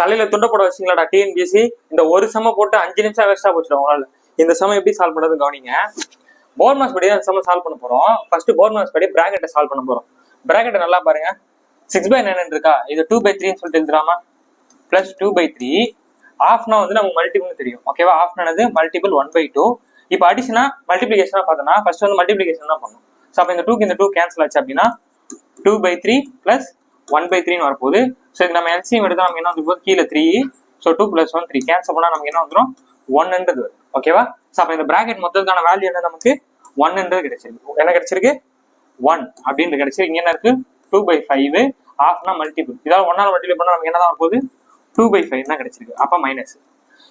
தலையில துண்டை போட வச்சிங்களாடா டிஎன்பிஎஸ்சி இந்த ஒரு சம போட்டு அஞ்சு நிமிஷம் வேஸ்டா போச்சுடும் உங்களால. இந்த சமம் எப்படி சால்வ் பண்றது கவனிங்க. போர் மாஸ் படி தான் சம சால்வ் பண்ண போறோம். ஃபர்ஸ்ட் போர் மாஸ் படி பிராக்கெட்டை சால்வ் பண்ண போறோம். பிராக்கெட்டை நல்லா பாருங்க. சிக்ஸ் பை நைன் இருக்கா? இது டூ பை த்ரீன்னு சொல்லிட்டு எழுதுறாமா? பிளஸ் டூ பை த்ரீ ஆஃப்னா வந்து நமக்கு மல்டிபிள்னு தெரியும். ஓகேவா ஆஃப்னானது மல்டிபிள் ஒன் பை டூ இப்போ அடிஷனா மல்டிபிளிகேஷனா பார்த்தோம்னா ஃபர்ஸ்ட் வந்து மல்டிபிளிகேஷன் தான் பண்ணும். ஸோ அப்போ இந்த டூக்கு இந்த டூ கேன்சல் ஆச்சு அப்படின்னா two by three plus one by த்ரீன்னு வரப்போகுது. ஸோ இது நம்ம எல்சிஎம் எடுத்தால் நமக்கு என்ன வந்து கீழே three so two plus one three cancel பண்ணால் நமக்கு என்ன வந்துடும் ஒன்னுன்றது வரும் ஓகேவா ஸோ அப்போ இந்த ப்ராக்கெட் மொத்தத்துக்கான வேல்யூ என்ன நமக்கு? ஒன்னுன்றது கிடைச்சிருக்கு. என்ன கிடைச்சிருக்கு? ஒன் அப்படின்னு கிடைச்சிருக்கு இங்கே என்ன இருக்கு? டூ பை ஃபைவ் ஆஃப்னா மல்டிபிள் இதாவது ஒன்னால் மல்டிபிள் பண்ணால் நமக்கு என்ன தான் வரப்போகுது? டூ பை ஃபைவ் தான் கிடைச்சிருக்கு. அப்போ மைனஸ்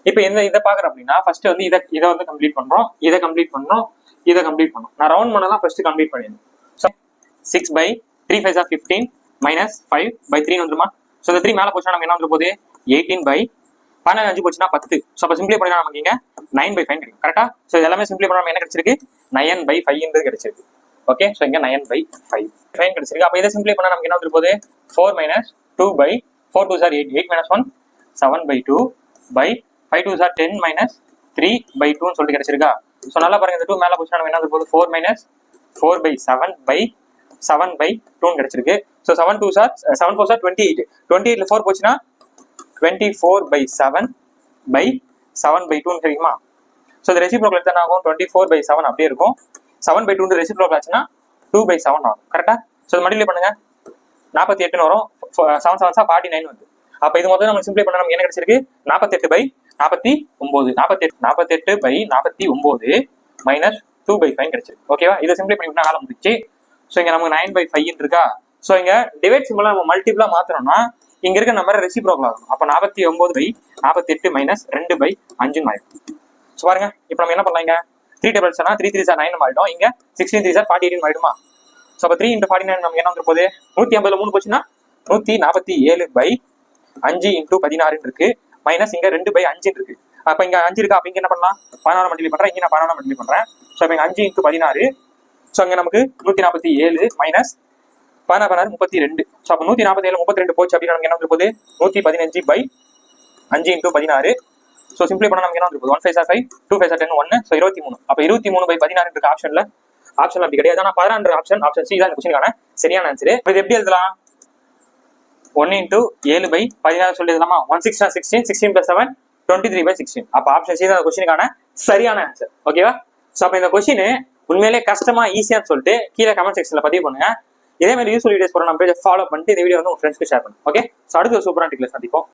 இப்போ இந்த இதை பார்க்குறோம் அப்படின்னா ஃபர்ஸ்ட் வந்து இதை இதை வந்து கம்ப்ளீட் பண்ணுறோம் இதை கம்ப்ளீட் பண்ணுறோம் இதை கம்ப்ளீட் பண்ணோம். நான் ரவுண்ட் பண்ணலாம் தான் ஃபர்ஸ்ட் கம்ப்ளீட் பண்ணிடணும் so six by three five of fifteen minus five by three வந்துருமா? ஸோ இந்த த்ரீ மேலே போச்சுன்னா நமக்கு என்ன வந்துரு போகுது? எயிட்டீன் பை பன்னெண்டு அஞ்சு போச்சுன்னா பத்து. ஸோ அப்போ சிம்பிளை பண்ணா நமக்கு இங்கே நைன் பை ஃபைவ் கிடைக்கும் கரெக்டாக ஸோ எல்லாமே சிம்பிளை பண்ணா என்ன கிடைச்சிருக்கு? நயன் பை ஃபைவ்ன்றது கிடைச்சிருக்கு. ஓகே ஸோ இங்கே நயன் பை ஃபைவ் ஃபைவ் கிடைச்சிருக்கு. அப்போ இதை சிம்பிளை பண்ணால் நமக்கு என்ன வந்துரு போகுது? Four minus two by four two sir eight eight minus one seven by two by five two sir ten minus three by டூன்னு சொல்லிட்டு கிடைச்சிருக்கா? ஸோ நல்லா பாருங்க. இந்த டூ மேலே போச்சுன்னா நம்ம என்ன வந்து போகுது? Four minus four by seven by seven by டூன்னு கிடைச்சிருக்கு. So seven two sir seven four sir twenty eight twenty எயிட்ல ஃபோர் போச்சுன்னா twenty four by seven by seven by டூன்னு கிடைக்குமா ஸோ இந்த ரெசிப்ரோக்கல் எத்தனை ஆகும்? டுவெண்ட்டி ஃபோர் பை செவன் அப்படியே இருக்கும். செவன் பை டூ ரெசிப்ரோக்கல் ஆச்சுன்னா டூ பை செவன் ஆகும். கரெக்டாக ஸோ இது மல்டிப்ளை பண்ணுங்க. நாற்பத்தி எட்டுன்னு வரும். Seven seven sir forty nine வந்து. அப்போ இது மொத்தம் நம்ம சிம்பிளை பண்ண நமக்கு என்ன கிடைச்சிருக்கு? நாற்பத்தெட்டு பை நாற்பத்தி ஒம்பது நாற்பத்தெட்டு நாற்பத்தெட்டு பை நாற்பத்தி ஒம்பது மைனஸ் டூ பை ஃபைவ் கிடைச்சிருக்கு. ஓகேவா இதை சிம்பிளை பண்ணி விட்டா ஆள முடிச்சு ஸோ இங்கே நமக்கு நைன் பை ஃபைவ் இருக்கா? ஸோ இங்க டிவைட் சிம்பிளாக நம்ம மல்டிபிளாக மாத்திரம்னா இங்க இருக்க நம்பர் ரெசிப்ரோக்கல் ஆகும் அப்போ நாற்பத்தி ஒம்பது பை நாற்பத்தி எட்டு மைனஸ் ரெண்டு பை அஞ்சுன்னு ஆயிடும். ஸோ பாருங்க. இப்போ நம்ம என்ன பண்ணலாம் three table sir three three sir nine ஆயிடும் இங்க sixteen three sir forty eight ஆயிடுமா ஸோ அப்போ த்ரீ இன்ட்டு ஃபார்ட்டி நைன் நமக்கு என்ன வந்துரு போது நூற்றி ஐம்பதுல மூணு போச்சுன்னா நூற்றி நாற்பத்தி ஏழு பை அஞ்சு இன்டூ பதினாறுன்னு இருக்கு. மைனஸ் இங்க ரெண்டு பை அஞ்சுன்னு இருக்கு. அப்போ இங்க அஞ்சு இருக்கா? அப்போ இங்க என்ன பண்ணலாம்? பதினாறு மல்டிப்ளை பண்றேன். இங்கே நான் பதினாறு மண்டலி பண்றேன். ஸோ இப்போ அஞ்சு இன்ட்டு பதினாறு ஸோ அங்க நமக்கு நூற்றி நாற்பத்தி ஏழு மைனஸ் பதினாறு பதினாறு முப்பத்தி ரெண்டு. ஸோ அப்போ நூற்றி நாற்பத்தி ஏழு முப்பத்தி ரெண்டு போச்சு அப்படின்னு நமக்கு என்ன வந்து போகுது? நூற்றி பதினஞ்சு பை அஞ்சு இன்டூ பதினாறு. ஸோ சிம்பிளை பண்ண நமக்கு என்ன வந்துருப்போம் one five sir five two five sir ten ஒன்று ஸோ இருபத்தி மூணு. அப்போ இருபத்தி மூணு பை பதினாறு இருக்க ஆப்ஷன்ல ஆப்ஷன் அப்படி கிடையாது. ஆனால் பதினாறு ஆப்ஷன் ஆப்ஷன் சி தான் இந்த கொஸ்டினுக்கான சரியான ஆன்சர் இது எப்படி எழுதலாம்? ஒன் இன்டூ ஏழு பை பதினாறு சொல்லி எழுதலாமா? One six sixteen sixteen plus seven twenty three by sixteen அப்போ ஆப்ஷன் சி தான் அந்த கொஸ்டினுக்கான சரியான ஆன்சர் ஓகேவா ஸோ அப்போ இந்த கொஸ்டின் உண்மையிலே கஷ்டமா ஈஸியான்னு சொல்லிட்டு கீழே கமெண்ட் செக்ஷன்ல பதிவு பண்ணுங்க. இதே மாதிரி யூஸ்ஃபுல் வீடியோஸ் போகிற நம்ம பேஜை ஃபாலோ பண்ணிட்டு இந்த வீடியோ வந்து உங்க ஃப்ரெண்ட்ஸ்க்கு ஷேர் பண்ணுங்க. ஓகே ஸோ அடுத்த சூப்பரான டிக்ல சந்திப்போம்.